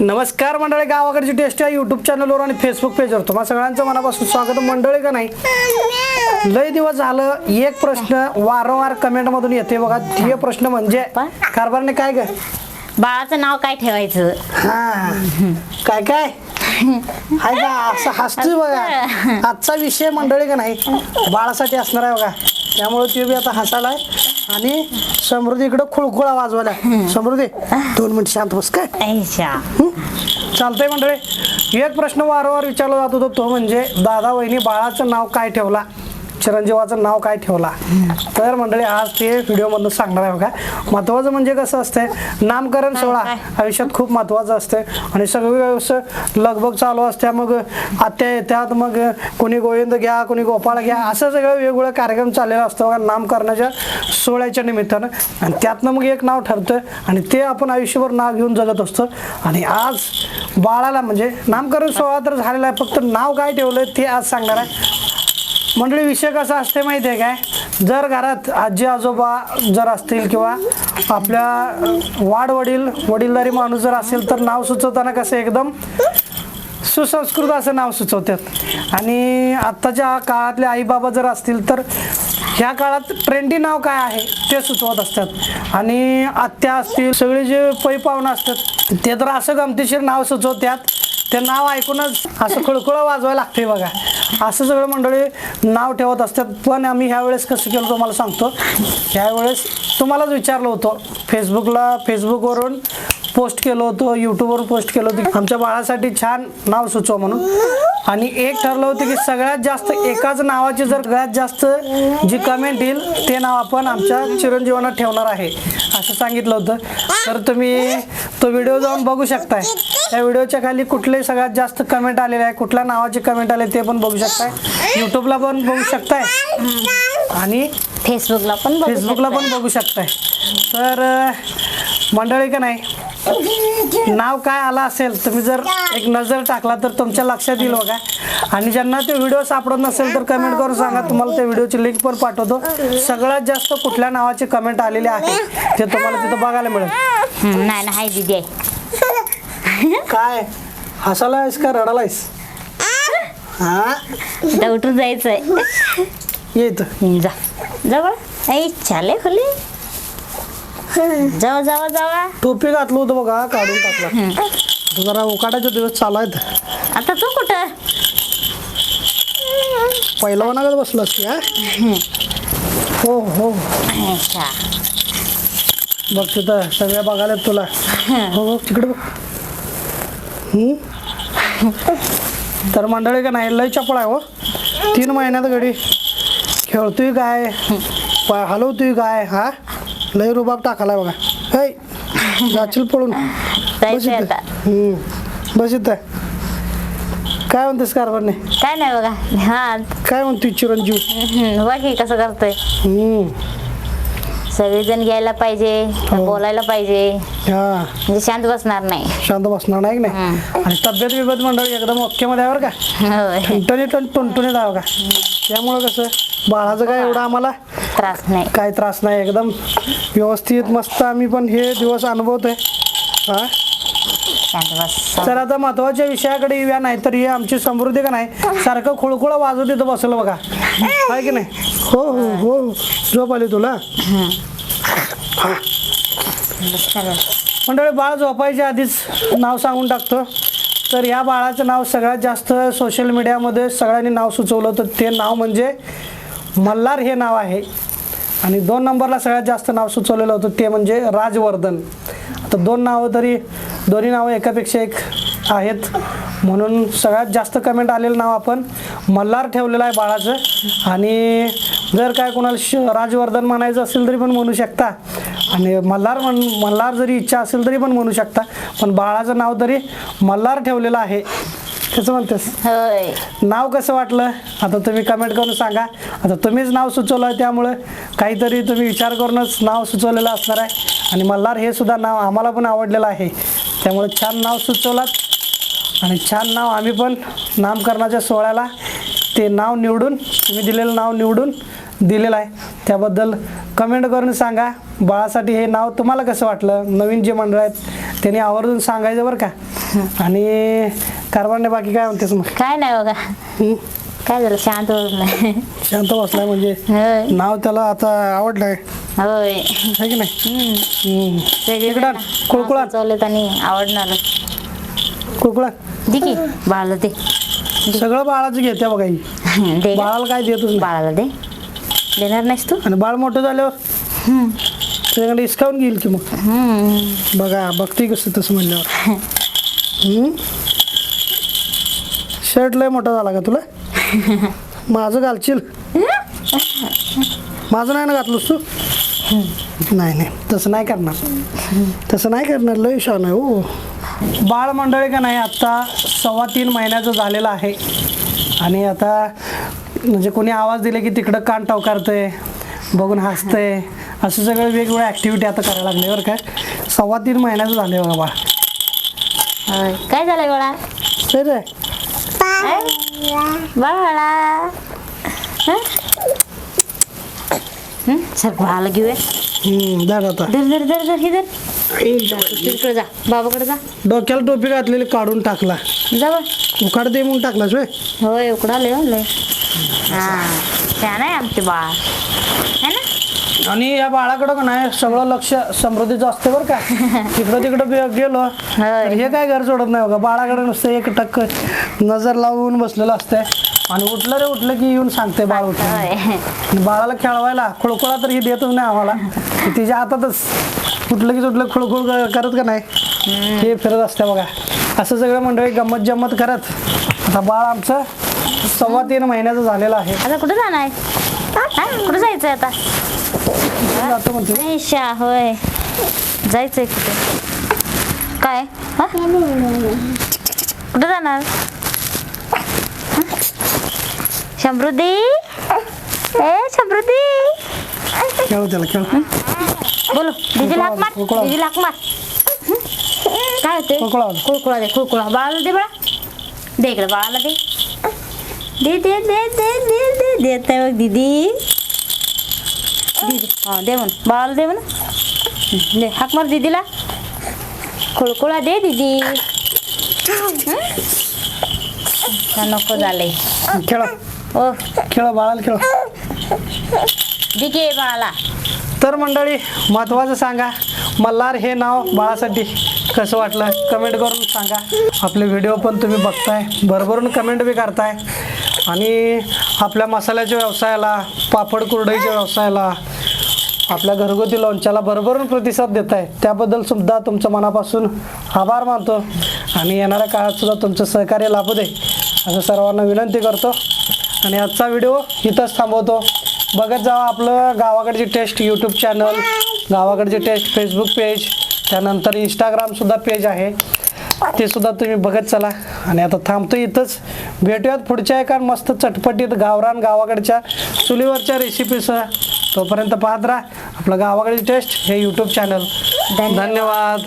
नमस्कार मंडळी गावाकडची टेस्ट या युट्यूब चॅनलवर आणि फेसबुक पेजवर तुम्हा सगळ्यांचं मनापासून स्वागत मंडळी का नाही? लय दिवस झालं एक प्रश्न वारंवार कमेंट मधून येते बघा. ते प्रश्न म्हणजे कारभारने काय ग? बाळाचं नाव काय ठेवायचं? हा. काय काय? हाय का? असं हसतोय बघा. आजचा विषय मंडळी का नाही? बाळासाठी असणार आहे बघा. त्यामुळे ते बी आता हसायलाय आणि समृद्धी इकडं खुळखुळा वाजवायला. समृद्धी दोन मिनिट शांत बस काय? ऐशा. चालतंय मंडळी एक प्रश्न वारंवार विचारला जात होता तो म्हणजे दादा वहिनी बाळाचं नाव काय ठेवला? चिरंजीवाचं नाव काय ठेवला? तर मंडळी आज ते व्हिडिओमधून सांगणार आहे बघा. महत्वाचं म्हणजे कसं असतंय नामकरण सोहळा? आयुष्यात खूप महत्वाचं असते आणि सगळं असं लगबग चालू असते मग आत्या येतात मग कोणी गोविंद घ्या कोणी गोपाळ घ्या असं सगळं वेगवेगळं कार्यक्रम चाललेला असतो बघा नामकरणाच्या सोहळ्याच्या निमित्तानं. आणि त्यातनं मग एक नाव ठरतं आणि ते आपण आयुष्यभर नाव घेऊन जगत असतो. आणि आज बाळाला म्हणजे नामकरण सोहळा तर झालेला आहे फक्त नाव काय ठेवलं ते आज सांगणार आहे. मंडळी विषय कसा असते माहिती आहे काय? जर घरात आजी आजोबा जर असतील किंवा आपल्या वाड वडील वडीलधारी माणूस जर असेल तर नाव सुचवताना कसं एकदम सुसंस्कृत असं नाव सुचवतात. आणि आत्ताच्या काळातले आईबाबा जर असतील तर ह्या काळात ट्रेंडी नाव काय आहे ते सुचवत असतात. आणि आत्या असतील सगळे जे पै पाहुणं असतात ते तर असं गमतीशीर नाव सुचवतात. ते नाव ऐकूनच असं खुळखुळं वाजवायला लागते बघा. असं सगळं मंडळी नाव ठेवत असतात. पण आम्ही ह्यावेळेस कसं केलं तुम्हाला सांगतो. ह्यावेळेस तुम्हालाच विचारलं होतं. फेसबुकला फेसबुकवरून पोस्ट केलं होतं यूट्यूबवर पोस्ट केलं होतं. आमच्या बाळासाठी छान नाव सुचवा म्हणून. आणि एक ठरलं होतं की सगळ्यात जास्त एकाच नावाची जर सगळ्यात जास्त जी कमेंट येईल ते नाव आपण आमच्या चिरंजीवांना ठेवणार आहे. असं सांगितलं होतं. तर तुम्ही तो व्हिडिओ जाऊन बघू शकताय. त्या व्हिडिओच्या खाली कुठले सगळ्यात जास्त कमेंट आलेले आहे. कुठल्या नावाचे कमेंट आले ते पण बघू शकताय. यूट्यूबला पण बघू शकताय. आणि फेसबुकला पण फेसबुकला पण बघू शकताय. तर मंडळी का नाही नाव काय आला असेल तुम्ही जर एक नजर टाकला तर तुमच्या लक्षात येईल बघा. आणि ज्यांना ते व्हिडिओ सापडत नसेल तर कमेंट करून सांगा. तुम्हाला त्या व्हिडिओची लिंक पण पाठवतो. सगळ्यात जास्त कुठल्या नावाचे कमेंट आलेले आहे ते तुम्हाला तिथं बघायला मिळेल. नाही नाही दिदी आहे. काय? हसायला आहेस का रडायला आहेस हा उठून जायचंय. ये इथं. जा. जवळ. ऐ चाले खोली. जावा जावा जावा. टोपी घातलं होतं बघा काढून टाकला. जरा उकाडाचे दिवस चालू आहेत. आता तू कुठं? पहिला वनागत बसलास की हा? हो हो. बघ तिथं सगळ्या बघायला तुला. हो हो तिकडे बघ? तर मंडळी का नाही लय चपळ आहे हो. तीन महिन्यात गडी खेळतोय काय? पाय हलवतोय काय? हा? लय रुबाब टाकालाय बघा. हे जाशील पळून. बस इथं. बस इथं. काय म्हणतेस कारभारने? काय नाही बघा. हा. काय म्हणतोय चिरंजीव? बघ कसं करतोय. हम्म. सगळेजण घ्यायला पाहिजे बोलायला पाहिजे. हा म्हणजे शांत बसणार नाही. शांत बसणार नाही की नाही? आणि तब्येत बिब्येत मंडळ एकदम ओके मध्ये आहे बरं का? होय. टणटणी टन टणटणीत आहे बघा. त्यामुळं कसं बाळाचं काय एवढं आम्हाला त्रास नाही. काय त्रास नाही एकदम व्यवस्थित मस्त आम्ही पण हे दिवस अनुभवतोय. हा? शांत बस. तर आता महत्त्वाच्या विषयाकडे येऊया नाही तर हे आमची समृद्धी का नाही? सारखं खुळखुळं वाजवत तिथं बसलं बघा. आहे की नाही? हो हो. हो झोप आली तुला. मंडळी बाळ झोपायच्या आधीच नाव सांगून टाकतो. तर या बाळाचं नाव सगळ्यात जास्त सोशल मीडियामध्ये सगळ्यांनी नाव सुचवलं तर ते नाव म्हणजे मल्हार हे नाव आहे. आणि दोन नंबरला सगळ्यात जास्त नाव सुचवलेलं होतं ते म्हणजे राजवर्धन. आता दोन नावं तरी दोन्ही नावं एकापेक्षा एक आहेत. म्हणून सगळ्यात जास्त कमेंट आलेलं नाव आपण मल्हार ठेवलेलं आहे बाळाचं. आणि जर काय कोणाला श राजवर्धन म्हणायचं असेल तरी पण म्हणू शकता. आणि मल्हार म्हण मल्हार जरी इच्छा असेल तरी पण म्हणू शकता. पण बाळाचं नाव तरी मल्हार ठेवलेलं आहे. कसं म्हणतेस? होय. नाव कसं वाटलं? आता तुम्ही कमेंट करून सांगा. आता तुम्हीच नाव सुचवलं आहे त्यामुळे काहीतरी तुम्ही विचार करूनच नाव सुचवलेलं असणार आहे. आणि मल्हार हे सुद्धा नाव आम्हाला पण आवडलेलं आहे. त्यामुळे छान नाव सुचवलात. आणि छान नाव आम्ही पण नामकरणाच्या सोहळ्याला ते नाव निवडून तुम्ही दिलेलं नाव निवडून दिलेलं आहे. त्याबद्दल कमेंट करून सांगा. बाळासाठी हे नाव तुम्हाला कसं वाटलं? नवीन जे मंडळ आहेत त्यांनी आवर्जून सांगायचं बरं का? आणि कारभांडे बाकी काय म्हणतेस मग? काय नाही बघा? काय झालं? शांत बसलाय. शांत बसलाय म्हणजे? नाव त्याला आता आवडलंय. होय. है की नाही. हं. सगळे इकडं आण, आवडणार कुळकुळा की बाळाला दे. सगळं बाळाचं घेते बघा ही. बाळाला काय देतच नाही. बाळाला दे. देणार नाहीस तू? आणि बाळ मोठं झाल्यावर? त्याच्याकडे हिसकावून घेईल की मग? हम्म. बघा बघते कसं तसं म्हणल्यावर? शर्ट लय मोठा झाला का तुला? माझं घालशील? माझं नाही ना घातलंस तू? नाही नाही. तसं नाही करणार. तसं नाही करणार. लय शान आहे हो. बाळ मंडळी का नाही आत्ता सव्वा तीन महिन्याचं झालेलं आहे. आणि आता म्हणजे कोणी आवाज दिले की तिकडं कान टवकारतंय बघून हसतंय असं सगळं वेगवेगळ्या ॲक्टिव्हिटी आता करायला लागले बरं काय सव्वा तीन महिन्याचं झाले बघा बाळ होय. काय बाळा बाळा. हं? हं? सर बाळाला घेऊया. हम्म, धर आता. धर धर धर धर धर. तिकडे जा. बाबाकडे जा. डोक्याला टोपी घातलेली काढून टाकला. जा बा. उखाड दे म्हणून टाकलास होय? होय उकडा लय लय. हा छान आहे आमचे बाळ. है ना? आणि या बाळाकडं का नाही सगळं लक्ष समृद्धीचं असते बरं का. तिकडं तिकडं बी- गेलो तर हे काय घर सोडत नाही बघा. बाळाकडे नुसतं एक टक्क नजर लावून बसलेलं असतंय. आणि उठलं रे उठलं की येऊन सांगते बाळ उठलं होय. आणि बाळाला खेळवायला खुळखुळा तर ही देतच नाही आम्हाला. तिच्या हातातच. उठलं की सुटलं खुळखुळ क- करत का नाही? हे फिरत असते बघा. असं सगळं मंडळी गंमत जम्मत करत. आता बाळ आमचं सव्वा तीन महिन्याचं झालेलं आहे. आता कुठे जाणार? आहे? कुठे जायचंय आता? जातो म्हणते? ऐशा होय. जायचंय कुठे? काय? हा? कुठे जाणार? समृद्धी ए समृद्धी खेळू त्याला खेळ. बोलो दीदी लाक मार कुळकुळा. दीदी लाक मार. हं? काय होते कुळकुळा. कुळकुळा दे कुळकुळा बाळाला दे बाळा. दे इकडे बाळाला दे. दे दे दे दे दे दे देत आहे बघ दीदी. दीदी. हां दे म्हण बाळाला दे म्हण दे. हाक मार दीदीला. कुळकुळा दे दीदी. हं? नको झालंय. खेळा. ओ. खेळ बाळाला खेळ. दे की बाळाला. तर मंडळी महत्त्वाचं सांगा. मल्हार हे नाव बाळासाठी कसं वाटलं? कमेंट करून सांगा. आपले व्हिडिओ पण तुम्ही बघताय. भरभरून कमेंट बी करताय. आणि आपल्या मसाल्याच्या व्यवसायाला पापड कुरडईच्या व्यवसायाला आपल्या घरगुती लोणच्याला भरभरून प्रतिसाद देत आहे त्याबद्दल सुद्धा तुमचं मनापासून आभार मानतो. आणि येणाऱ्या काळात सुद्धा तुमचं सहकार्य लाभू दे असं सर्वांना विनंती करतो. आणि आजचा व्हिडिओ इथंच थांबवतो. बघत जावा आपलं गावाकडची टेस्ट यूट्यूब चॅनल गावाकडची टेस्ट फेसबुक पेज त्यानंतर इंस्टाग्रामसुद्धा पेज आहे. ते सुद्धा तुम्ही बघत चला. आणि आता थांबतो इथंच. भेटूयात पुढच्या एका मस्त चटपटीत गावरान गावाकडच्या चुलीवरच्या रेसिपीसह तोपर्यंत पाहत राहा. आपलं गावाकडची टेस्ट हे यूट्यूब चॅनल धन्यवाद. धन्यवाद.